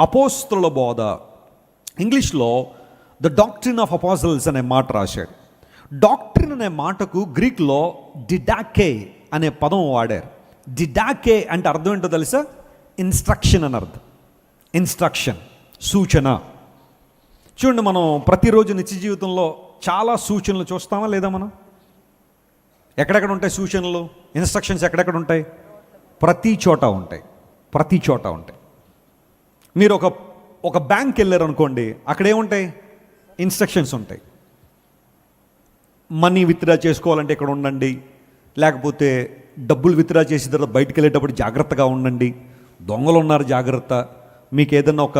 అపోస్తుల బోధ. ఇంగ్లీష్లో ద డాక్ట్రిన్ ఆఫ్ అపోజల్స్ అనే మాట రాశాడు. డాక్ట్రిన్ అనే మాటకు గ్రీక్లో డిడాకే అనే పదం వాడారు. డిడాకే అంటే అర్థం ఏంటో తెలుసా? ఇన్స్ట్రక్షన్ అని అర్థం. ఇన్స్ట్రక్షన్ సూచన. చూడండి మనం ప్రతిరోజు నిత్య జీవితంలో చాలా సూచనలు చూస్తామా లేదా మనం? ఎక్కడెక్కడ ఉంటాయి సూచనలు? ఇన్స్ట్రక్షన్స్ ఎక్కడెక్కడ ఉంటాయి? ప్రతి చోట ఉంటాయి. ప్రతి చోట ఉంటాయి. మీరు ఒక ఒక బ్యాంక్ వెళ్ళారు అనుకోండి అక్కడ ఏముంటాయి ఇన్స్ట్రక్షన్స్ ఉంటాయి. మనీ విత్డ్రా చేసుకోవాలంటే ఇక్కడ ఉండండి. లేకపోతే డబ్బులు విత్డ్రా చేసిన తర్వాత బయటికి వెళ్ళేటప్పుడు జాగ్రత్తగా ఉండండి. దొంగలు ఉన్నారు జాగ్రత్త. మీకు ఏదన్నా ఒక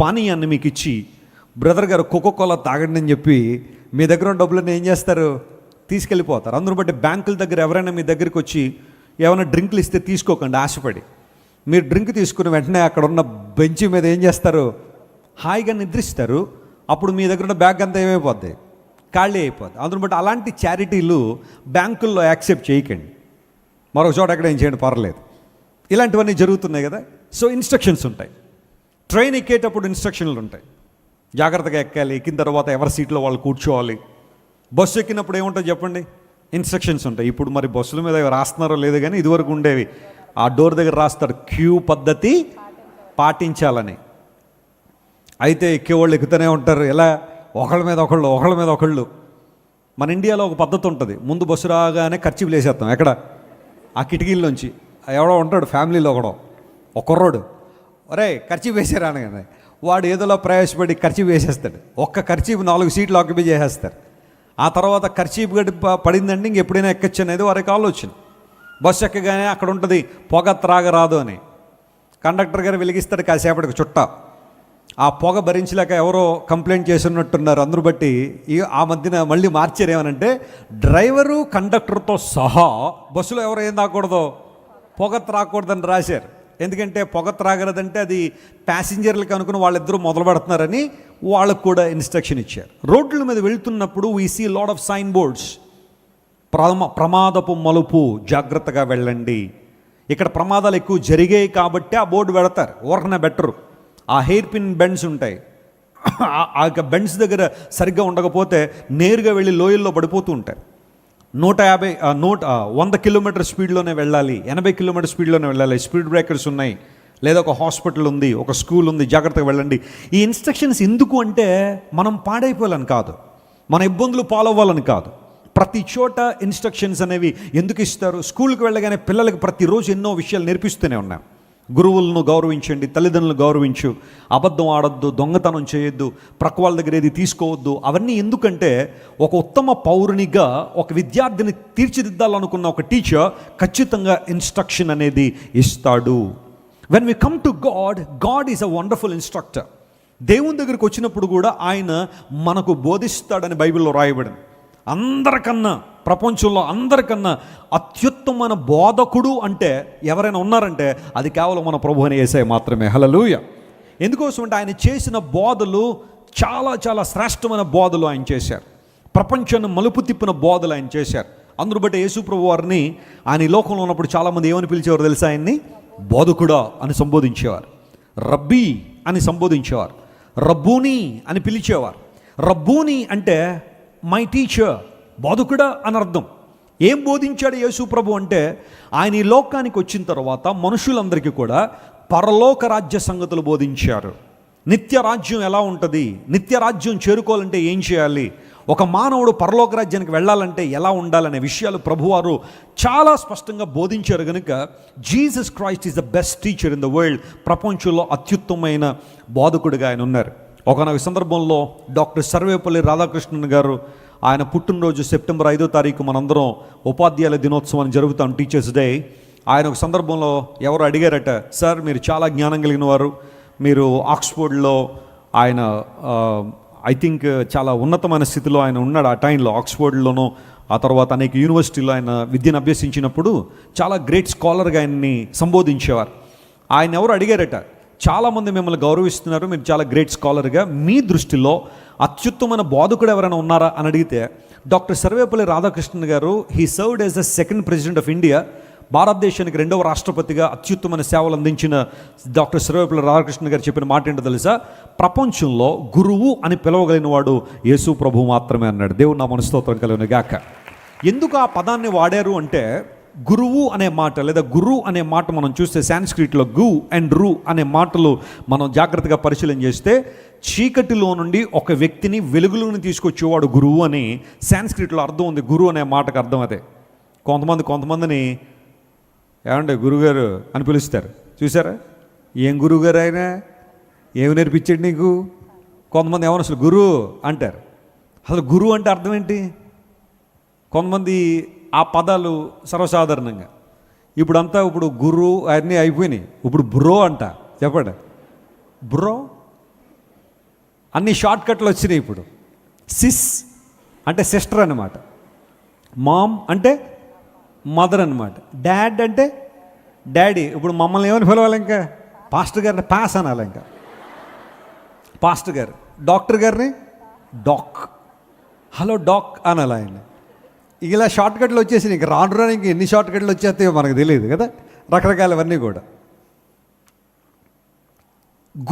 పానీయాన్ని మీకు ఇచ్చి బ్రదర్ గారు కోకో కోలా తాగండి అని చెప్పి మీ దగ్గర ఉన్న డబ్బులను ఏం చేస్తారు? తీసుకెళ్ళిపోతారు. అందును బట్టి బ్యాంకుల దగ్గర ఎవరైనా మీ దగ్గరికి వచ్చి ఏమైనా డ్రింకులు ఇస్తే తీసుకోకండి ఆశపడి. మీరు డ్రింక్ తీసుకుని వెంటనే అక్కడ ఉన్న బెంచ్ మీద ఏం చేస్తారు? హాయిగా నిద్రిస్తారు. అప్పుడు మీ దగ్గర ఉన్న బ్యాగ్ అంతా ఏమైపోద్ది? ఖాళీ అయిపోద్ది. అందును బట్టి అలాంటి చారిటీలు బ్యాంకుల్లో యాక్సెప్ట్ చేయకండి. మరొక చోట ఎక్కడ ఏం చేయండి? పర్లేదు. ఇలాంటివన్నీ జరుగుతున్నాయి కదా. సో ఇన్స్ట్రక్షన్స్ ఉంటాయి. ట్రైన్ ఎక్కేటప్పుడు ఇన్స్ట్రక్షన్లు ఉంటాయి. జాగ్రత్తగా ఎక్కాలి. ఎక్కిన తర్వాత ఎవరి సీట్లో వాళ్ళు కూర్చోవాలి. బస్సు ఎక్కినప్పుడు ఏముంటుంది చెప్పండి? ఇన్స్ట్రక్షన్స్ ఉంటాయి. ఇప్పుడు మరి బస్సుల మీద రాస్తున్నారో లేదో కానీ ఇదివరకు ఉండేవి. ఆ డోర్ దగ్గర రాస్తాడు క్యూ పద్ధతి పాటించాలని. అయితే ఎక్కేవాళ్ళు ఎక్కుతూనే ఉంటారు. ఎలా? ఒకళ్ళ మీద ఒకళ్ళు ఒకళ్ళ మీద ఒకళ్ళు. మన ఇండియాలో ఒక పద్ధతి ఉంటుంది. ముందు బస్సు రాగానే ఖర్చు వేసేస్తాం ఎక్కడ? ఆ కిటికీల్లోంచి. ఎవడో ఉంటాడు ఫ్యామిలీలో ఒకడో. ఒక ఒరే ఖర్చు వేసారు అనగానే వాడు ఏదోలో ప్రవేశపడి ఖర్చు వేసేస్తాడు. ఒక్క ఖర్చీపు నాలుగు సీట్లు ఆక్యుపై చేసేస్తారు. ఆ తర్వాత ఖర్చీపు గడి పడిందండి. ఇంక ఎప్పుడైనా ఎక్కచ్చు అనేది వారికి ఆలోచన బస్సు ఎక్కగానే అక్కడ ఉంటుంది పొగ త్రాగరాదు అని. కండక్టర్ గారు వెలిగిస్తాడు కాసేపటికి చుట్ట. ఆ పొగ భరించలేక ఎవరో కంప్లైంట్ చేసినట్టున్నారు అందరూ బట్టి. ఈ ఆ మధ్యన మళ్ళీ మార్చారు ఏమనంటే డ్రైవరు కండక్టర్తో సహా బస్సులో ఎవరు ఏం తాకూడదు పొగ త్రాకూడదని రాశారు. ఎందుకంటే పొగ త్రాగరదంటే అది ప్యాసింజర్లకు అనుకుని వాళ్ళిద్దరూ మొదలు పెడుతున్నారని వాళ్ళకు కూడా ఇన్స్ట్రక్షన్ ఇచ్చారు. రోడ్ల మీద వెళ్తున్నప్పుడు we see lot of sign boards ప్రమ ప్రమాదపు మలుపు జాగ్రత్తగా వెళ్ళండి. ఇక్కడ ప్రమాదాలు ఎక్కువ జరిగాయి కాబట్టి ఆ బోర్డు పెడతారు ఊరకనే బెటరు. ఆ హెయిర్ పిన్ బెండ్స్ ఉంటాయి. ఆ- యొక్క బెండ్స్ దగ్గర సరిగ్గా ఉండకపోతే నేరుగా వెళ్ళి లోయల్లో పడిపోతూ ఉంటారు. నూట యాభై నూట వంద కిలోమీటర్ స్పీడ్లోనే వెళ్ళాలి. ఎనభై కిలోమీటర్ స్పీడ్లోనే వెళ్ళాలి. స్పీడ్ బ్రేకర్స్ ఉన్నాయి. లేదా ఒక హాస్పిటల్ ఉంది ఒక స్కూల్ ఉంది జాగ్రత్తగా వెళ్ళండి. ఈ ఇన్స్ట్రక్షన్స్ ఎందుకు అంటే మనం పాడైపోవాలని కాదు. మన ఇబ్బందులు పాలవ్వాలని కాదు. ప్రతి చోట ఇన్స్ట్రక్షన్స్ అనేవి ఎందుకు ఇస్తారు? స్కూల్కి వెళ్ళగానే పిల్లలకు ప్రతిరోజు ఎన్నో విషయాలు నేర్పిస్తూనే ఉన్నాం. గురువులను గౌరవించండి తల్లిదండ్రులను గౌరవించు అబద్ధం ఆడొద్దు దొంగతనం చేయొద్దు ప్రక్క వాళ్ళ దగ్గర ఏది తీసుకోవద్దు అవన్నీ ఎందుకంటే ఒక ఉత్తమ పౌరునిగా ఒక విద్యార్థిని తీర్చిదిద్దాలనుకున్న ఒక టీచర్ ఖచ్చితంగా ఇన్స్ట్రక్షన్ అనేది ఇస్తాడు. When we come to God God is a wonderful instructor దేవుని దగ్గరికి వచ్చినప్పుడు కూడా ఆయన మనకు బోధిస్తాడని బైబిల్లో రాయబడింది. అందరికన్నా ప్రపంచంలో అందరికన్నా అత్యుత్తమైన బోధకుడు అంటే ఎవరైనా ఉన్నారంటే అది కేవలం మన ప్రభు అని వేసే మాత్రమే. హలలుయ ఎందుకోసం అంటే ఆయన చేసిన బోధలు చాలా చాలా శ్రేష్టమైన బోధలు ఆయన చేశారు. ప్రపంచాన్ని మలుపు తిప్పిన బోధలు ఆయన చేశారు. అందును బట్టి యేసుప్రభు వారిని ఆయన లోకంలో ఉన్నప్పుడు చాలామంది ఏమని పిలిచేవారు తెలుసా ఆయన్ని? బోధకుడా అని సంబోధించేవారు. రబ్బీ అని సంబోధించేవారు. రబ్బూని అని పిలిచేవారు. రబ్బూని అంటే మై టీచర్ బోధకుడా అని అర్థం. ఏం బోధించాడు యేసు ప్రభు అంటే ఆయన ఈ లోకానికి వచ్చిన తర్వాత మనుషులందరికీ కూడా పరలోక రాజ్య సంగతులు బోధించారు. నిత్య రాజ్యం ఎలా ఉంటుంది? నిత్య రాజ్యం చేరుకోవాలంటే ఏం చేయాలి? ఒక మానవుడు పరలోక రాజ్యానికి వెళ్ళాలంటే ఎలా ఉండాలనే విషయాలు ప్రభువారు చాలా స్పష్టంగా బోధించారు కనుక Jesus Christ is the best teacher in the world. ప్రపంచంలో అత్యుత్తమైన బోధకుడిగా ఆయన ఉన్నారు. ఒకనొక సందర్భంలో డాక్టర్ సర్వేపల్లి రాధాకృష్ణన్ గారు ఆయన పుట్టినరోజు సెప్టెంబర్ ఐదో తారీఖు మనందరం ఉపాధ్యాయుల దినోత్సవాన్ని జరుగుతాం టీచర్స్ డే. ఆయన ఒక సందర్భంలో ఎవరు అడిగారట సార్ మీరు చాలా జ్ఞానం కలిగిన వారు. మీరు ఆక్స్ఫోర్డ్లో ఆయన ఐ థింక్ చాలా ఉన్నతమైన స్థితిలో ఆయన ఉన్నాడు ఆ టైంలో ఆక్స్ఫోర్డ్లోనూ ఆ తర్వాత అనేక యూనివర్సిటీలో ఆయన విద్యను అభ్యసించినప్పుడు చాలా గ్రేట్ స్కాలర్గా ఆయన్ని సంబోధించేవారు. ఆయన ఎవరు అడిగారట చాలామంది మిమ్మల్ని గౌరవిస్తున్నారు. మీరు చాలా గ్రేట్ స్కాలర్గా. మీ దృష్టిలో అత్యుత్తమైన బోధకుడు ఎవరైనా ఉన్నారా అని అడిగితే doctor Sarvepalli Radhakrishnan garu he served as the second president of India భారతదేశానికి రెండవ రాష్ట్రపతిగా అత్యుత్తమైన సేవలు అందించిన డాక్టర్ సర్వేపల్లి రాధాకృష్ణ గారు చెప్పిన మాట ఏంటో తెలుసా? ప్రపంచంలో గురువు అని పిలవగలిగిన వాడు యేసు ప్రభు మాత్రమే అన్నాడు. దేవుడు నా మనస్తోత్రం కలిగిన గాక ఎందుకు ఆ పదాన్ని వాడారు అంటే గురువు అనే మాట లేదా గురు అనే మాట మనం చూస్తే సాంస్క్రిట్లో గు అండ్ రు అనే మాటలు మనం జాగ్రత్తగా పరిశీలన చేస్తే చీకటిలో నుండి ఒక వ్యక్తిని వెలుగులోని తీసుకొచ్చేవాడు గురువు అని సాంస్క్రిట్లో అర్థం ఉంది. గురువు అనే మాటకు అర్థం అదే. కొంతమంది కొంతమందిని ఏమంటే గురుగారు అని పిలుస్తారు. చూసారా? ఏం గురువుగారు ఆయన? ఏమి నేర్పించాడు నీకు? కొంతమంది ఏమన్నా అసలు గురువు అంటారు. అసలు గురువు అంటే అర్థం ఏంటి? కొంతమంది ఆ పదాలు సర్వసాధారణంగా. ఇప్పుడు అంతా ఇప్పుడు గురు అన్నీ అయిపోయినాయి. ఇప్పుడు బ్రో అంట చెప్పండి. బ్రో? అన్ని షార్ట్ కట్లు వచ్చినాయి ఇప్పుడు. సిస్ అంటే సిస్టర్ అన్నమాట. మామ్ అంటే మదర్ అనమాట డాడ్ అంటే డాడీ. ఇప్పుడు మమ్మల్ని ఏమని పిలవాలి ఇంకా? పాస్టర్ గారిని పాస్ అనాలి ఇంకా. పాస్టర్ గారు. డాక్టర్ గారిని డాక్. హలో డాక్ అనాలి ఆయన. ఇలా షార్ట్ కట్లు వచ్చేసి నీకు రాను రాను ఇంక ఎన్ని షార్ట్ కట్లు వచ్చేస్తాయో మనకు తెలియదు కదా? రకరకాలవన్నీ కూడా.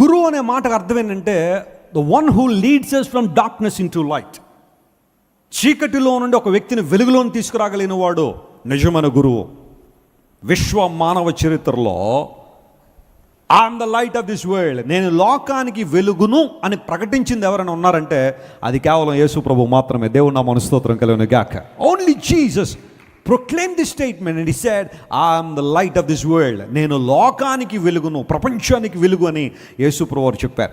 గురువు అనే మాటకు అర్థం ఏంటంటే the one who leads us from darkness into light చీకటిలో నుండి ఒక వ్యక్తిని వెలుగులోని తీసుకురాగలిగిన వాడు నిజమైన గురువు. విశ్వ మానవ చరిత్రలో I'm the light of this world నేను లోకానికి వెలుగును అని ప్రకటించింది ఎవరైనా ఉన్నారంటే అది కేవలం యేసు ప్రభు మాత్రమే. దేవుడు నా మనస్తోత్రం కలిగిన గాక. Only Jesus proclaim the statement and said I'm the light of this world నేను లోకానికి వెలుగును ప్రపంచానికి వెలుగు అని యేసు ప్రభు వారు చెప్పారు.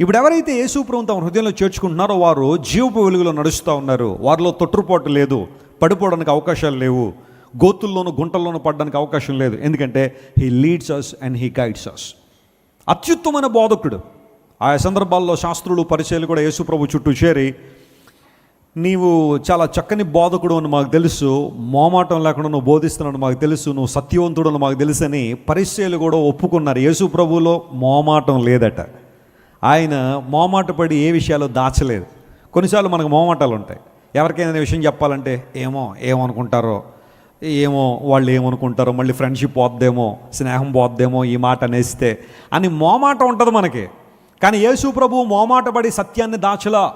ఇప్పుడు ఎవరైతే యేసుప్రభు తమ హృదయంలో చేర్చుకుంటున్నారో వారు జీవపు వెలుగులో నడుస్తూ ఉన్నారు. వారిలో తొట్టుపోటు లేదు. పడిపోవడానికి అవకాశాలు లేవు. గోతుల్లోనూ గుంటల్లోనూ పడడానికి అవకాశం లేదు. ఎందుకంటే he leads us and he guides us అత్యుత్తమైన బోధకుడు. ఆయా సందర్భాల్లో శాస్త్రులు పరిచయాలు కూడా యేసుప్రభు చుట్టూ చేరి నీవు చాలా చక్కని బోధకుడు అని మాకు తెలుసు. మోమాటం లేకుండా నువ్వు బోధిస్తున్నావు మాకు తెలుసు. నువ్వు సత్యవంతుడు అని మాకు తెలుసని పరిచయలు కూడా ఒప్పుకున్నారు. యేసు ప్రభువులో మోమాటం లేదట. ఆయన మోమాట పడి ఏ విషయాలు దాచలేదు. కొన్నిసార్లు మనకు మోమాటాలు ఉంటాయి. ఎవరికైనా విషయం చెప్పాలంటే ఏమో ఏమనుకుంటారో ఏమో వాళ్ళు ఏమనుకుంటారో మళ్ళీ ఫ్రెండ్షిప్ పోద్దేమో స్నేహం పోద్దేమో ఈ మాట అనేస్తే అని మోమాట ఉంటుంది మనకి. కానీ యేసు ప్రభు మోమాట పడి సత్యాన్ని దాచలా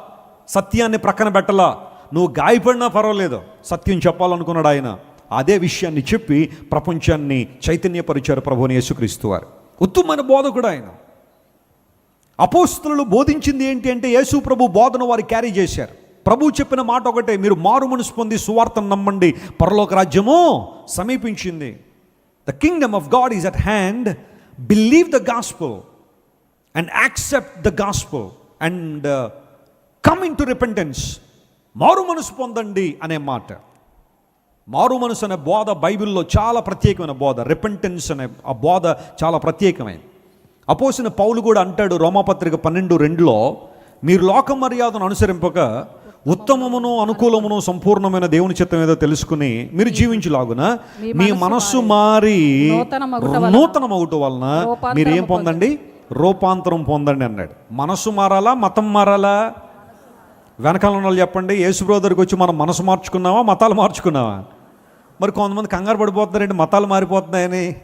సత్యాన్ని ప్రక్కన పెట్టలా. నువ్వు గాయపడినా పర్వాలేదు సత్యం చెప్పాలనుకున్నాడు ఆయన. అదే విషయాన్ని చెప్పి ప్రపంచాన్ని చైతన్యపరిచారు ప్రభుని యేసుక్రీస్తు వారు. ఉత్తమైన బోధకుడు ఆయన. అపోస్తులు బోధించింది ఏంటి అంటే యేసు ప్రభు బోధన వారు క్యారీ చేశారు. ప్రభు చెప్పిన మాట ఒకటే మీరు మారు మనసు పొంది సువార్తను నమ్మండి. పరలోక రాజ్యము సమీపించింది. The kingdom of God is at hand believe the gospel and accept the gospel and come into repentance మారు మనసు పొందండి అనే మాట. మారు మనసు అనే బోధ బైబిల్లో చాలా ప్రత్యేకమైన బోధ. రిపెంటెన్స్ అనే ఆ బోధ చాలా ప్రత్యేకమైనది. అపోసిన పౌలు కూడా అంటాడు రోమాపత్రిక పన్నెండు రెండులో మీరు లోక మర్యాదను అనుసరింపక ఉత్తమమును అనుకూలమును సంపూర్ణమైన దేవుని చిత్తం ఏదో తెలుసుకుని మీరు జీవించులాగున మీ మనస్సు మారి నూతనమగుట వలన మీరు ఏం పొందండి? రూపాంతరం పొందండి అన్నాడు. మనస్సు మారాలా? మతం మారాలా? వెనకాల ఉన్న వాళ్ళు చెప్పండి యేసు బ్రోదర్కి వచ్చి మనం మనసు మార్చుకున్నావా మతాలు మార్చుకున్నావా? మరి కొంతమంది కంగారు పడిపోతున్నారండి మతాలు మారిపోతున్నాయని.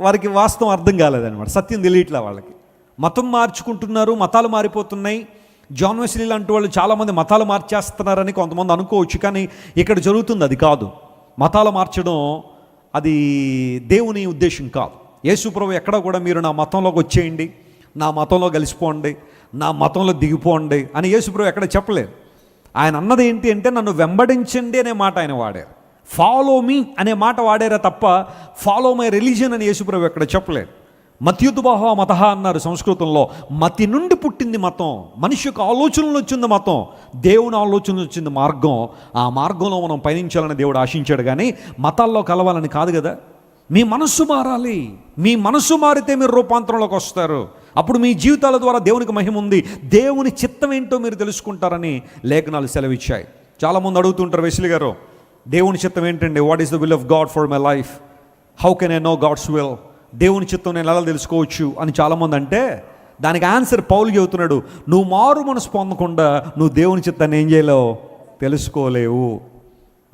వారికి వాస్తవం అర్థం కాలేదన్నమాట. సత్యం తెలియట్లే వాళ్ళకి. మతం మార్చుకుంటున్నారు మతాలు మారిపోతున్నాయి. జాన్ వెస్లీ లాంటి వాళ్ళు చాలామంది మతాలు మార్చేస్తున్నారని కొంతమంది అనుకోవచ్చు కానీ ఇక్కడ జరుగుతుంది అది కాదు. మతాలు మార్చడం అది దేవుని ఉద్దేశం కాదు. యేసుప్రభు ఎక్కడ కూడా మీరు నా మతంలోకి వచ్చేయండి నా మతంలో కలిసిపోండి నా మతంలో దిగిపోండి అని యేసుప్రభు ఎక్కడ చెప్పలేదు. ఆయన అన్నది ఏంటి అంటే నన్ను వెంబడించండి అనే మాట ఆయన వాడారు. ఫాలో మీ అనే మాట వాడారా తప్ప ఫాలో మై రిలీజియన్ అని యేసుప్రభు ఎక్కడ చెప్పలేదు. మత్యుద్బాహ మత అన్నారు సంస్కృతంలో. మతి నుండి పుట్టింది మతం. మనిషి యొక్క ఆలోచనలు వచ్చింది మతం. దేవుని ఆలోచనలు వచ్చింది మార్గం. ఆ మార్గంలో మనం పయనించాలని దేవుడు ఆశించాడు కానీ మతాల్లో కలవాలని కాదు కదా. మీ మనస్సు మారాలి. మీ మనస్సు మారితే మీరు రూపాంతరంలోకి వస్తారు. అప్పుడు మీ జీవితాల ద్వారా దేవునికి మహిమ ఉంది. దేవుని చిత్తం ఏంటో మీరు తెలుసుకుంటారని లేఖనాలు సెలవిచ్చాయి. చాలామంది అడుగుతుంటారు వెసిలి గారు దేవుని చిత్తం ఏంటండి? What is the will of God for my life how can I know God's will దేవుని చిత్తం నేను ఎలా తెలుసుకోవచ్చు అని చాలామంది అంటే దానికి ఆన్సర్ పౌలు చెబుతున్నాడు నువ్వు మారు మనసు పొందకుండా నువ్వు దేవుని చిత్తాన్ని ఏం చేయలేవు? తెలుసుకోలేవు.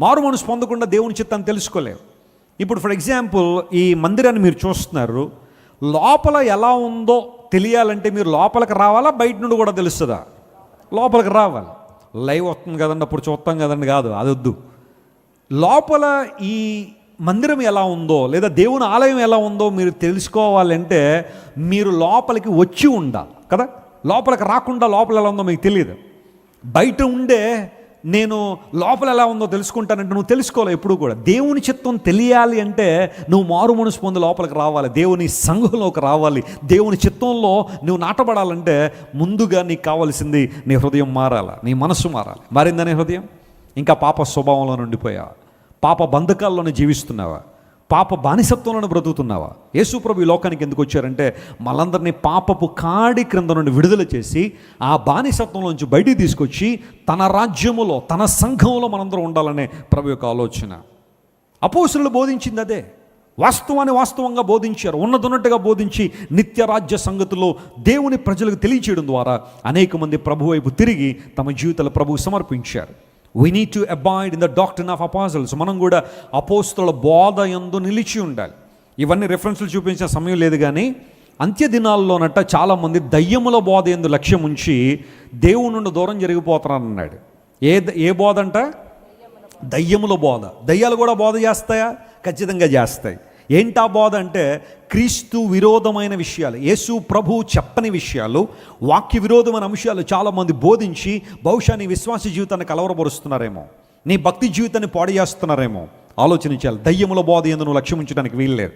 మారు మనసు పొందకుండా దేవుని చిత్తాన్ని తెలుసుకోలేవు. ఇప్పుడు ఫర్ ఎగ్జాంపుల్ ఈ మందిరాన్ని మీరు చూస్తున్నారు లోపల ఎలా ఉందో తెలియాలంటే మీరు లోపలికి రావాలా? బయట నుండి కూడా తెలుస్తుందా? లోపలికి రావాలి. లైవ్ వస్తుంది కదండి అప్పుడు చూస్తాం కదండి కాదు అది వద్దు. లోపల ఈ మందిరం ఎలా ఉందో లేదా దేవుని ఆలయం ఎలా ఉందో మీరు తెలుసుకోవాలంటే మీరు లోపలికి వచ్చి ఉండాలి కదా? లోపలికి రాకుండా లోపల ఎలా ఉందో మీకు తెలియదు. బయట ఉండే నేను లోపల ఎలా ఉందో తెలుసుకుంటానంటే నువ్వు తెలుసుకోవాలి ఎప్పుడు కూడా. దేవుని చిత్తం తెలియాలి అంటే నువ్వు మారు మనసు పొంది లోపలికి రావాలి దేవుని సంఘంలోకి రావాలి. దేవుని చిత్తంలో నువ్వు నాటబడాలంటే ముందుగా నీకు కావాల్సింది నీ హృదయం మారాలి నీ మనస్సు మారాలి. మారిందా నీ హృదయం? ఇంకా పాప స్వభావంలో ఉండిపోయావా పాప బంధకాల్లోనే జీవిస్తున్నావా? పాప బానిసత్వంలోనే బ్రతుకుతున్నావా? యేసుప్రభు ఈ లోకానికి ఎందుకు వచ్చారంటే మనందరినీ పాపపు కాడి క్రింద నుండి విడుదల చేసి ఆ బానిసత్వంలోంచి బయటికి తీసుకొచ్చి తన రాజ్యములో తన సంఘంలో మనందరం ఉండాలనే ప్రభు యొక్క ఆలోచన. అపోసులు బోధించింది అదే. వాస్తవాన్ని వాస్తవంగా బోధించారు. ఉన్నదొన్నట్టుగా బోధించి నిత్య రాజ్య సంగతిలో దేవుని ప్రజలకు తెలియచేయడం ద్వారా అనేక మంది ప్రభు వైపు తిరిగి తమ జీవితాలు ప్రభువు సమర్పించారు. We need to abide in the doctrine of apostles మనం కూడా అపోస్తుల బోధ ఎందు నిలిచి ఉండాలి. ఇవన్నీ రెఫరెన్స్లు చూపించిన సమయం లేదు కానీ అంత్య దినాల్లోనట చాలామంది దయ్యముల బోధ ఎందు లక్ష్యం ఉంచి దేవుని నుండి దూరం జరిగిపోతున్నారన్నాడు ఏ ఏ బోధ అంట దయ్యముల బోధ. దయ్యాలు కూడా బోధ చేస్తాయా? ఖచ్చితంగా చేస్తాయి. ఏంటా బోధ అంటే క్రీస్తు విరోధమైన విషయాలు యేసు ప్రభు చెప్పని విషయాలు వాక్య విరోధమైన అంశాలు చాలామంది బోధించి బహుశా నీ విశ్వాస జీవితాన్ని కలవరపరుస్తున్నారేమో నీ భక్తి జీవితాన్ని పాడేస్తున్నారేమో ఆలోచించాలి దయ్యముల బోధ ఎందు నువ్వు లక్ష్యం ఉంచడానికి వీల్లేదు.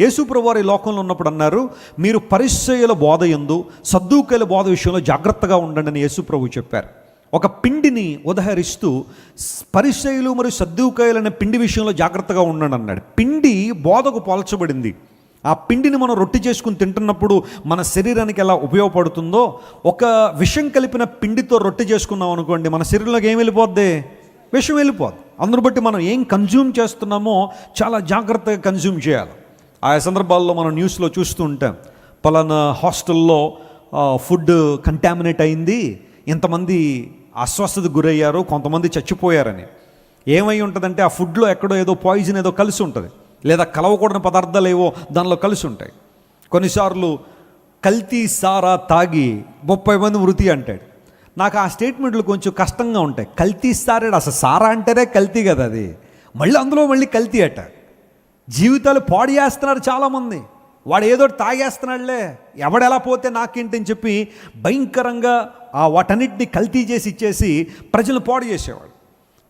యేసు ప్రభువారి లోకంలో ఉన్నప్పుడు అన్నారు మీరు పరిశ్రయల బోధ ఎందు సద్దుకైల బోధ విషయంలో జాగ్రత్తగా ఉండండి అని యేసు ప్రభు చెప్పారు. ఒక పిండిని ఉదహరిస్తూ పరిశ్రయలు మరియు సద్దుకాయలు అనే పిండి విషయంలో జాగ్రత్తగా ఉండండి అన్నాడు. పిండి బోధకు పోల్చబడింది. ఆ పిండిని మనం రొట్టె చేసుకుని తింటున్నప్పుడు మన శరీరానికి ఎలా ఉపయోగపడుతుందో ఒక విషం కలిపిన పిండితో రొట్టె చేసుకున్నాం అనుకోండి మన శరీరంలోకి ఏం వెళ్ళిపోద్ది? విషం వెళ్ళిపోద్ది. అందును బట్టి మనం ఏం కన్జ్యూమ్ చేస్తున్నామో చాలా జాగ్రత్తగా కన్జ్యూమ్ చేయాలి. ఆ సందర్భాల్లో మనం న్యూస్లో చూస్తూ ఉంటాం. పలానా హాస్టల్లో ఫుడ్ కంటామినేట్ అయింది ఇంతమంది అస్వస్థతకు గురయ్యారు కొంతమంది చచ్చిపోయారని. ఏమై ఉంటుందంటే ఆ ఫుడ్లో ఎక్కడో ఏదో పాయిజన్ ఏదో కలిసి ఉంటుంది. లేదా కలవకూడని పదార్థాలు ఏవో దానిలో కలిసి ఉంటాయి. కొన్నిసార్లు కల్తీ సారా తాగి ముప్పై మంది మృతి అంటాడు. నాకు ఆ స్టేట్మెంట్లు కొంచెం కష్టంగా ఉంటాయి. కల్తీ సారాడు అసలు సారా అంటేనే కల్తీ కదా అది. మళ్ళీ అందులో మళ్ళీ కల్తీ అట. జీవితాలు పాడు చేస్తున్నారు చాలామంది. వాడు ఏదో తాగేస్తున్నాడులే. ఎవడెలా పోతే నాకేంటని చెప్పి భయంకరంగా ఆ వాటన్నిటిని కల్తీ చేసి ఇచ్చేసి ప్రజలు పాడు చేసేవాడు.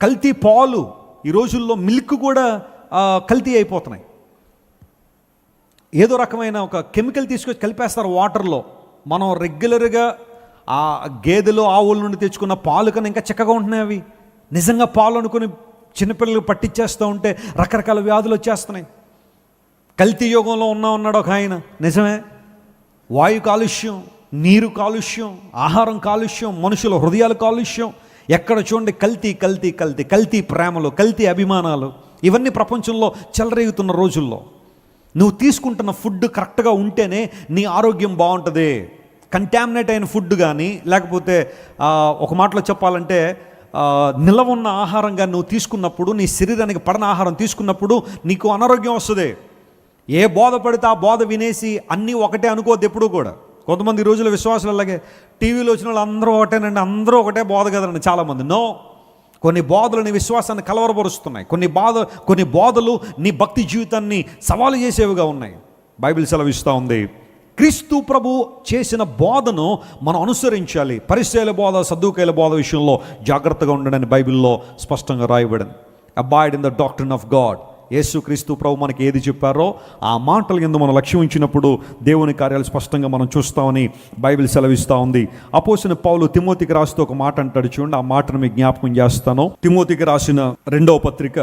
కల్తీ పాలు ఈ రోజుల్లో మిల్క్ కూడా కల్తీ అయిపోతున్నాయి. ఏదో రకమైన ఒక కెమికల్ తీసుకొచ్చి కలిపేస్తారు వాటర్లో. మనం రెగ్యులర్గా ఆ గేదెలు ఆవుల నుండి తెచ్చుకున్న పాలు కన్నా ఇంకా చక్కగా ఉంటున్నాయి అవి. నిజంగా పాలు అనుకుని చిన్నపిల్లలు పట్టించేస్తూ ఉంటే రకరకాల వ్యాధులు వచ్చేస్తున్నాయి. కల్తీ యుగంలో ఉన్నా ఉన్నాడు ఒక ఆయన. నిజమే? వాయు కాలుష్యం నీరు కాలుష్యం ఆహారం కాలుష్యం మనుషుల హృదయాల కాలుష్యం. ఎక్కడ చూడండి కల్తీ కల్తీ కల్తీ కల్తీ ప్రేమలు కల్తీ అభిమానాలు. ఇవన్నీ ప్రపంచంలో చెలరేగుతున్న రోజుల్లో. నువ్వు తీసుకుంటున్న ఫుడ్ కరెక్ట్గా ఉంటేనే నీ ఆరోగ్యం బాగుంటుంది. కంటామినేట్ అయిన ఫుడ్ కానీ లేకపోతే ఒక మాటలో చెప్పాలంటే ఆ, నిలవ ఉన్న ఆహారంగా నువ్వు తీసుకున్నప్పుడు నీ శరీరానికి పడన ఆహారం తీసుకున్నప్పుడు నీకు అనారోగ్యం వస్తుంది. ఏ బోధ పడితే ఆ బోధ వినేసి అన్నీ ఒకటే అనుకోవద్దు ఎప్పుడూ కూడా. కొంతమంది రోజుల విశ్వాసాలు అలాగే టీవీలో వచ్చిన వాళ్ళు అందరూ ఒకటేనండి అందరూ ఒకటే బోధ కదండి చాలామంది. నో. కొన్ని బోధలు నీ విశ్వాసాన్ని కలవరపరుస్తున్నాయి. కొన్ని బాధ కొన్ని బోధలు నీ భక్తి జీవితాన్ని సవాలు చేసేవిగా ఉన్నాయి. బైబిల్ సెలవిస్తూ ఉంది. క్రీస్తు ప్రభు చేసిన బోధను మనం అనుసరించాలి. పరిశీల బోధ సద్దుకాయల బోధ విషయంలో జాగ్రత్తగా ఉండడని బైబిల్లో స్పష్టంగా రాయబడింది. Abide in the doctrine of God యేసుక్రీస్తు ప్రభు మనకి ఏది చెప్పారో ఆ మాటల కింద మనం లక్ష్యం ఇచ్చినప్పుడు దేవుని కార్యాలు స్పష్టంగా మనం చూస్తామని బైబిల్ సెలవిస్తూ ఉంది. అపోసిన పౌలు తిమోతికి రాస్తూ ఒక మాట అంటాడు చూడండి ఆ మాటను మీకు జ్ఞాపకం చేస్తాను. తిమోతికి రాసిన రెండవ పత్రిక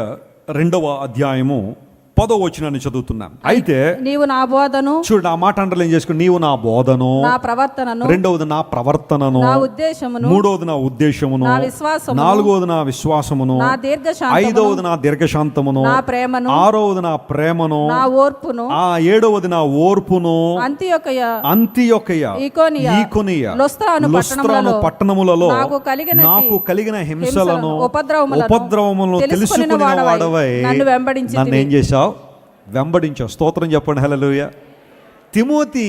రెండవ అధ్యాయము పదో వచనాన్ని చదువుతున్నాను అయితే నీవు నా బోధను చూడండి ఆ మాట అండర్లైన్ చేసుకుని నీవు నా బోధను నా ప్రవర్తనను రెండవది నా ప్రవర్తనను నా ఉద్దేశమును మూడవది నా ఉద్దేశమును నా విశ్వాసమును నాలుగవది నా విశ్వాసమును నా దీర్ఘశాంతమును ఐదవది నా దీర్ఘశాంతమును నా ప్రేమను ఆరవది నా ప్రేమను నా ఓర్పును ఆ ఏడవది నా ఓర్పును అంత్యొకయ అంతియొకయ ఈకోనియ, ఈకొనియ లొస్త్రాను లొస్త్రాను పట్టణములలో నాకు కలిగిన నాకు కలిగిన హింసలను ఉపద్రవములను ఉపద్రవములను తెలుసుకుని వాడవై నన్ను వెంబడించితివి. నన్ను ఏం చేశావు? వెంబడించావు స్తోత్రం చెప్పండి. హలలోయ తిమోతి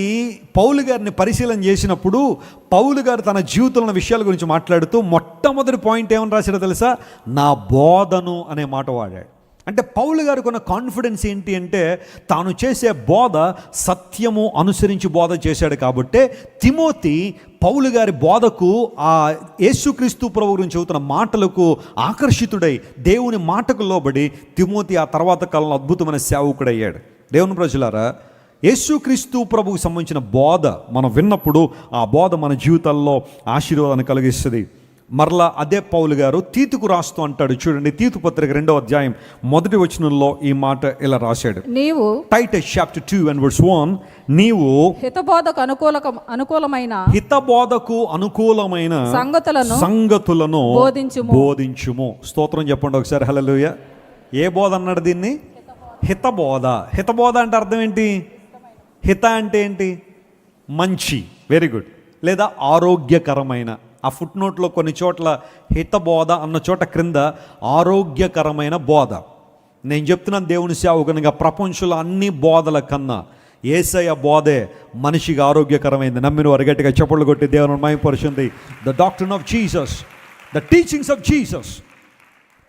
పౌలు గారిని పరిశీలన చేసినప్పుడు పౌలు గారు తన జీవితంలో విషయాల గురించి మాట్లాడుతూ మొట్టమొదటి పాయింట్ ఏమని రాశాడో తెలుసా? నా బోధను అనే మాట వాడాడు. అంటే పౌలు గారికి ఉన్న కాన్ఫిడెన్స్ ఏంటి అంటే తాను చేసే బోధ సత్యము అనుసరించి బోధ చేశాడు కాబట్టే తిమోతి పౌలు గారి బోధకు ఆ యేసుక్రీస్తు ప్రభు గురించి చెబుతున్న మాటలకు ఆకర్షితుడై దేవుని మాటకు లోబడి తిమోతి ఆ తర్వాత కాలంలో అద్భుతమైన సేవకుడయ్యాడు. దేవుని ప్రజలారా యేసుక్రీస్తు ప్రభుకు సంబంధించిన బోధ మనం విన్నప్పుడు ఆ బోధ మన జీవితాల్లో ఆశీర్వాదాన్ని కలిగిస్తుంది. మరలా అదే పౌలు గారు తీతుకు రాస్తూ అంటాడు. చూడండి తీతు పత్రిక రెండో అధ్యాయం మొదటి వచనంలో ఈ మాట ఇలా రాశాడు. నీవు Titus chapter two and verse one నీవు హితబోధకు అనుకూల అనుకూలమైన హితబోధకు అనుకూలమైన సంగతులను సంగతులను బోధించుము. బోధించుము. స్తోత్రం చెప్పండి ఒకసారి హల్లెలూయ. ఏ బోధ అన్నాడు దీన్ని? హితబోధ. హితబోధ అంటే అర్థం ఏంటి? హిత అంటే ఏంటి? మంచి వెరీ గుడ్ లేదా ఆరోగ్యకరమైన. ఆ ఫుట్ నోట్లో కొన్ని చోట్ల హితబోధ అన్న చోట క్రింద ఆరోగ్యకరమైన బోధ. నేను చెప్తున్నాను దేవుని సేవకునిగా ప్రపంచంలో అన్ని బోధల కన్నా ఏసయ బోధే మనిషికి ఆరోగ్యకరమైంది. నమ్మిన వారు గట్టిగా చప్పట్లు కొట్టి దేవుని మయపరుచుంది the doctrine of Jesus the teachings of Jesus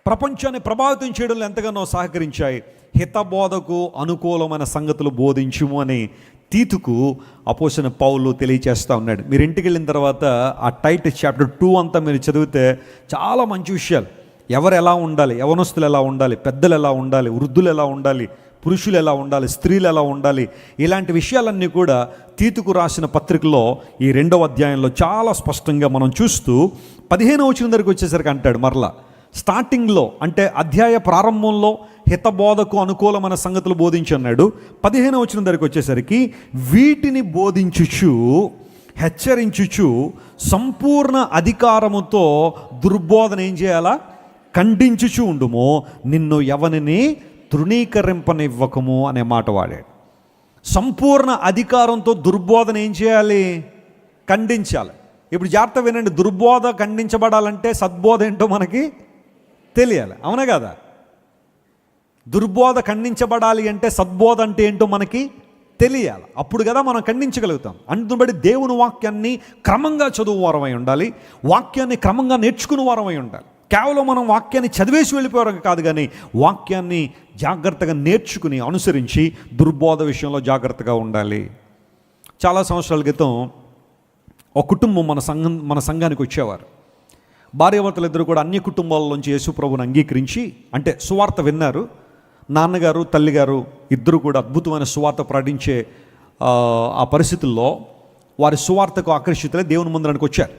ప్రపంచాన్ని ప్రభావితం చేయడంలో ఎంతగానో సహకరించాయి. హితబోధకు అనుకూలమైన సంగతులు బోధించుము అని తీతుకు అపోసిన పౌలు తెలియచేస్తూ ఉన్నాడు. మీరు ఇంటికి వెళ్ళిన తర్వాత ఆ టైట్ చాప్టర్ టూ అంతా మీరు చదివితే చాలా మంచి విషయాలు. ఎవరు ఎలా ఉండాలి? యవనస్తులు ఎలా ఉండాలి? పెద్దలు ఎలా ఉండాలి? వృద్ధులు ఎలా ఉండాలి? పురుషులు ఎలా ఉండాలి? స్త్రీలు ఎలా ఉండాలి? ఇలాంటి విషయాలన్నీ కూడా తీతుకు రాసిన పత్రికలో ఈ రెండవ అధ్యాయంలో చాలా స్పష్టంగా మనం చూస్తూ పదిహేను వచ్చిన దగ్గరికి వచ్చేసరికి అంటాడు మరలా. స్టార్టింగ్లో అంటే అధ్యాయ ప్రారంభంలో హితబోధకు అనుకూలమైన సంగతులు బోధించన్నాడు పదిహేను వచ్చిన దగ్గరికి వచ్చేసరికి వీటిని బోధించుచు హెచ్చరించుచు సంపూర్ణ అధికారముతో దుర్బోధన ఏం చేయాలా? ఖండించుచు ఉండుము. నిన్ను ఎవరిని తృణీకరింపనివ్వకము అనే మాట వాడాడు. సంపూర్ణ అధికారంతో దుర్బోధన ఏం చేయాలి? ఖండించాలి. ఇప్పుడు జాగ్రత్త వినండి. దుర్బోధ ఖండించబడాలంటే సద్బోధ ఏంటో మనకి తెలియాలి. అవునా కదా? దుర్బోధ ఖండించబడాలి అంటే సద్బోధ అంటే ఏంటో మనకి తెలియాలి. అప్పుడు కదా మనం ఖండించగలుగుతాం. అందుని బట్టి దేవుని వాక్యాన్ని క్రమంగా చదువు వారమై ఉండాలి. వాక్యాన్ని క్రమంగా నేర్చుకుని వారమై ఉండాలి. కేవలం మనం వాక్యాన్ని చదివేసి వెళ్ళిపోవడం కాదు కానీ వాక్యాన్ని జాగ్రత్తగా నేర్చుకుని అనుసరించి దుర్బోధ విషయంలో జాగ్రత్తగా ఉండాలి. చాలా సంవత్సరాల క్రితం ఒక కుటుంబం మన సంఘం మన సంఘానికి వచ్చేవారు. భార్యాభర్తలు ఇద్దరు కూడా అన్ని కుటుంబాల్లోంచి యేసుప్రభుని అంగీకరించి అంటే సువార్త విన్నారు. నాన్నగారు తల్లిగారు ఇద్దరు కూడా అద్భుతమైన సువార్త ప్రకటించే ఆ, పరిస్థితుల్లో వారి సువార్తకు ఆకర్షితులై దేవుని ముందరానికి వచ్చారు.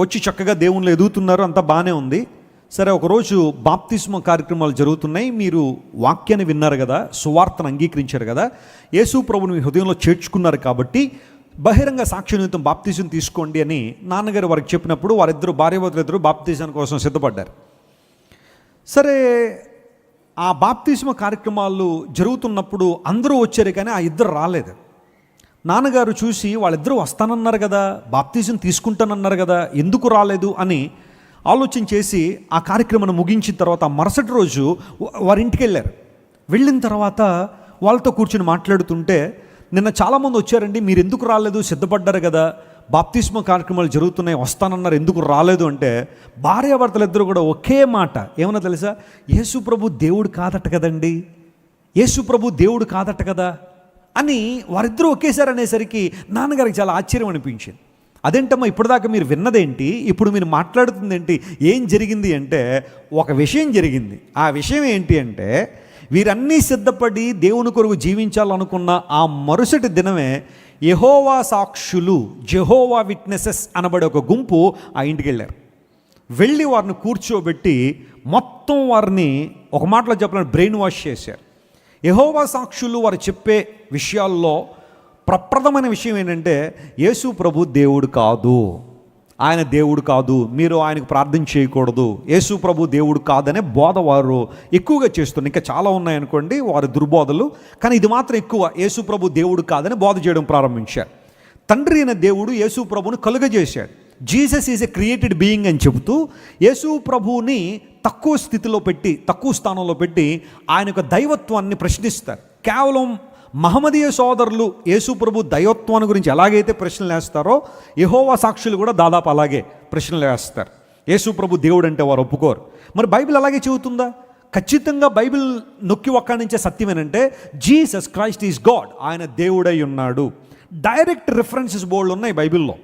వచ్చి చక్కగా దేవుళ్ళు ఎదుగుతున్నారు అంతా బాగానే ఉంది. సరే ఒకరోజు బాప్తిస్మ కార్యక్రమాలు జరుగుతున్నాయి. మీరు వాక్యాన్ని విన్నారు కదా సువార్తను అంగీకరించారు కదా యేసు ప్రభుని మీ హృదయంలో చేర్చుకున్నారు కాబట్టి బహిరంగ సాక్షి నిమిత్తం తీసుకోండి అని నాన్నగారు వారికి చెప్పినప్పుడు వారిద్దరు భార్యభర్తలు ఇద్దరు బాప్తీసం కోసం సిద్ధపడ్డారు. సరే ఆ బాప్తిస్మ కార్యక్రమాలు జరుగుతున్నప్పుడు అందరూ వచ్చారు కానీ ఆ ఇద్దరు రాలేదు. నాన్నగారు చూసి వాళ్ళిద్దరూ వస్తానన్నారు కదా బాప్తిజం తీసుకుంటానన్నారు కదా ఎందుకు రాలేదు అని ఆలోచన చేసి ఆ కార్యక్రమాన్ని ముగించిన తర్వాత మరుసటి రోజు వారింటికి వెళ్ళారు. వెళ్ళిన తర్వాత వాళ్ళతో కూర్చుని మాట్లాడుతుంటే నిన్న చాలామంది వచ్చారండి మీరు ఎందుకు రాలేదు సిద్ధపడ్డారు కదా బాప్తిస్మ కార్యక్రమాలు జరుగుతున్నాయి వస్తానన్నారు ఎందుకు రాలేదు అంటే భార్యాభర్తలు ఇద్దరు కూడా ఒకే మాట. ఏమన్నా తెలుసా? యేసు ప్రభు దేవుడు కాదట కదండి. యేసు ప్రభు దేవుడు కాదట కదా. అని వారిద్దరూ ఒకేసారి అనేసరికి నాన్నగారికి చాలా ఆశ్చర్యం అనిపించింది. అదేంటమ్మా ఇప్పటిదాకా మీరు విన్నదేంటి? ఇప్పుడు మీరు మాట్లాడుతుంది ఏంటి ఏం జరిగింది? అంటే ఒక విషయం జరిగింది. ఆ విషయం ఏంటి అంటే వీరన్నీ సిద్ధపడి దేవుని కొరకు జీవించాలనుకున్న ఆ మరుసటి దినమే యహోవా సాక్షులు జెహోవా విట్నెసెస్ అనబడే ఒక గుంపు ఆ ఇంటికి వెళ్ళారు. వెళ్ళి వారిని కూర్చోబెట్టి మొత్తం వారిని ఒక మాటలో చెప్పాలని బ్రెయిన్ వాష్ చేశారు. యహోవా సాక్షులు వారు చెప్పే విషయాల్లో ప్రప్రథమైన విషయం ఏంటంటే యేసు ప్రభు దేవుడు కాదు. ఆయన దేవుడు కాదు మీరు ఆయనకు ప్రార్థన చేయకూడదు. యేసు ప్రభు దేవుడు కాదనే బోధ వారు ఎక్కువగా చేస్తున్నారు. ఇంకా చాలా ఉన్నాయనుకోండి వారి దుర్బోధలు. కానీ ఇది మాత్రం ఎక్కువ యేసు ప్రభు దేవుడు కాదని బోధ చేయడం ప్రారంభించారు. తండ్రి అయిన దేవుడు యేసు ప్రభువును కలుగజేశాడు. Jesus is a created being అని చెబుతూ యేసు ప్రభువుని తక్కువ స్థితిలో పెట్టి తక్కువ స్థానంలో పెట్టి ఆయన యొక్క దైవత్వాన్ని ప్రశ్నిస్తారు. కేవలం మహమ్మదీయ సోదరులు యేసుప్రభు దైవత్వాన్ని గురించి ఎలాగైతే ప్రశ్నలు వేస్తారో యహోవా సాక్షులు కూడా దాదాపు అలాగే ప్రశ్నలు వేస్తారు. యేసుప్రభు దేవుడు అంటే వారు ఒప్పుకోరు. మరి బైబిల్ అలాగే చెబుతుందా? ఖచ్చితంగా బైబిల్ నొక్కి ఒక్కడించే సత్యమేనంటే జీసస్ క్రైస్ట్ ఈజ్ గాడ్ ఆయన దేవుడై ఉన్నాడు. డైరెక్ట్ రిఫరెన్సెస్ బోర్డులు ఉన్నాయి బైబిల్లో.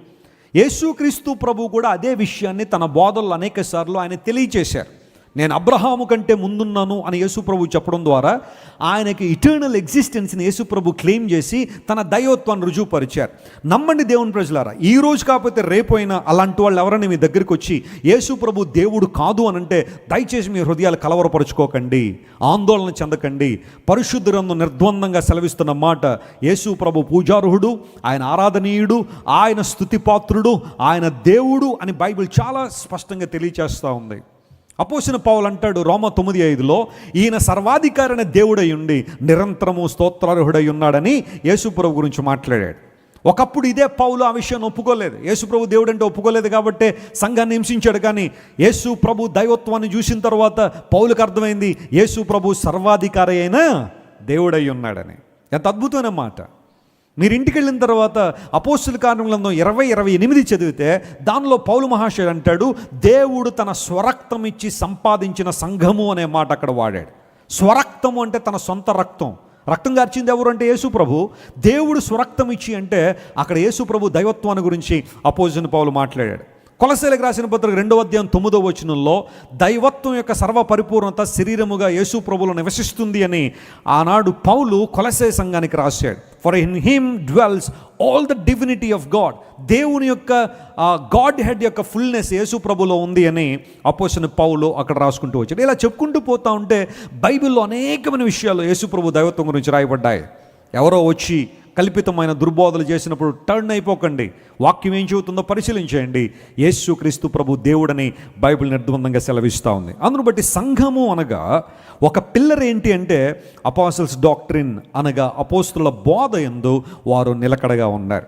యేసుక్రీస్తు ప్రభు కూడా అదే విషయాన్ని తన బోధల్లో అనేక సార్లు ఆయన తెలియచేశారు. నేను అబ్రహాము కంటే ముందున్నాను అని యేసుప్రభు చెప్పడం ద్వారా ఆయనకి ఇటర్నల్ ఎగ్జిస్టెన్స్ని యేసుప్రభు క్లెయిమ్ చేసి తన దైవత్వాన్ని రుజువుపరిచారు. నమ్మండి దేవుని ప్రజలారా ఈ రోజు కాకపోతే రేపు అలాంటి వాళ్ళు ఎవరైనా మీ దగ్గరికి వచ్చి యేసుప్రభు దేవుడు కాదు అని అంటే దయచేసి మీ హృదయాలు కలవరపరుచుకోకండి ఆందోళన చెందకండి. పరిశుద్ధులను నిర్ద్వందంగా సెలవిస్తున్న మాట యేసు ప్రభు పూజార్హుడు ఆయన ఆరాధనీయుడు ఆయన స్తుతిపాత్రుడు ఆయన దేవుడు అని బైబిల్ చాలా స్పష్టంగా తెలియచేస్తూ ఉంది. అపోసిన పౌలు అంటాడు రోమ తొమ్మిది ఐదులో ఈయన సర్వాధికారిన దేవుడై ఉండి నిరంతరము స్తోత్రార్హుడై ఉన్నాడని యేసుప్రభు గురించి మాట్లాడాడు. ఒకప్పుడు ఇదే పౌలు ఆ విషయాన్ని ఒప్పుకోలేదు. యేసుప్రభు దేవుడు అంటే ఒప్పుకోలేదు కాబట్టి సంఘాన్ని హింసించాడు కానీ యేసు ప్రభు దైవత్వాన్ని చూసిన తర్వాత పౌలకు అర్థమైంది యేసు ప్రభు సర్వాధికారి అయిన దేవుడై ఉన్నాడని. ఎంత అద్భుతమైన మాట. మీరు ఇంటికి వెళ్ళిన తర్వాత అపోస్తుల కారణంలో ఇరవై ఇరవై ఎనిమిది చదివితే దానిలో పౌలు మహాశయుడు అంటాడు దేవుడు తన స్వరక్తం ఇచ్చి సంపాదించిన సంఘము అనే మాట అక్కడ వాడాడు. స్వరక్తము అంటే తన సొంత రక్తం. రక్తం గార్చింది ఎవరు అంటే యేసు ప్రభు. దేవుడు స్వరక్తం ఇచ్చి అంటే అక్కడ యేసు ప్రభు దైవత్వాన్ని గురించి అపోజిన్ పౌలు మాట్లాడాడు. కొలసేలకు రాసిన పత్రిక రెండవ అధ్యాయం తొమ్మిదో వచనంలో దైవత్వం యొక్క సర్వ పరిపూర్ణత శరీరముగా యేసు ప్రభులో నివసిస్తుంది అని ఆనాడు పౌలు కొలసే సంఘానికి రాశాడు. For in him dwells all the divinity of God దేవుని యొక్క గాడ్ హెడ్ యొక్క ఫుల్నెస్ యేసు ప్రభులో ఉంది అని అపోసిన పౌలు అక్కడ రాసుకుంటూ వచ్చాడు. ఇలా చెప్పుకుంటూ పోతా ఉంటే బైబిల్లో అనేకమైన విషయాలు యేసు ప్రభు దైవత్వం గురించి రాయబడ్డాయి. ఎవరో వచ్చి కల్పితమైన దుర్బోధలు చేసినప్పుడు టర్న్ అయిపోకండి. వాక్యం ఏం చెబుతుందో పరిశీలించేయండి. యేసు క్రీస్తు ప్రభు దేవుడని బైబిల్ నిర్ద్వందంగా సెలవిస్తూ ఉంది. అందును బట్టి సంఘము అనగా ఒక పిల్లర్ ఏంటి అంటే అపాసల్స్ డాక్ట్రిన్ అనగా అపోస్తుల బోధ ఎందు వారు నిలకడగా ఉన్నారు.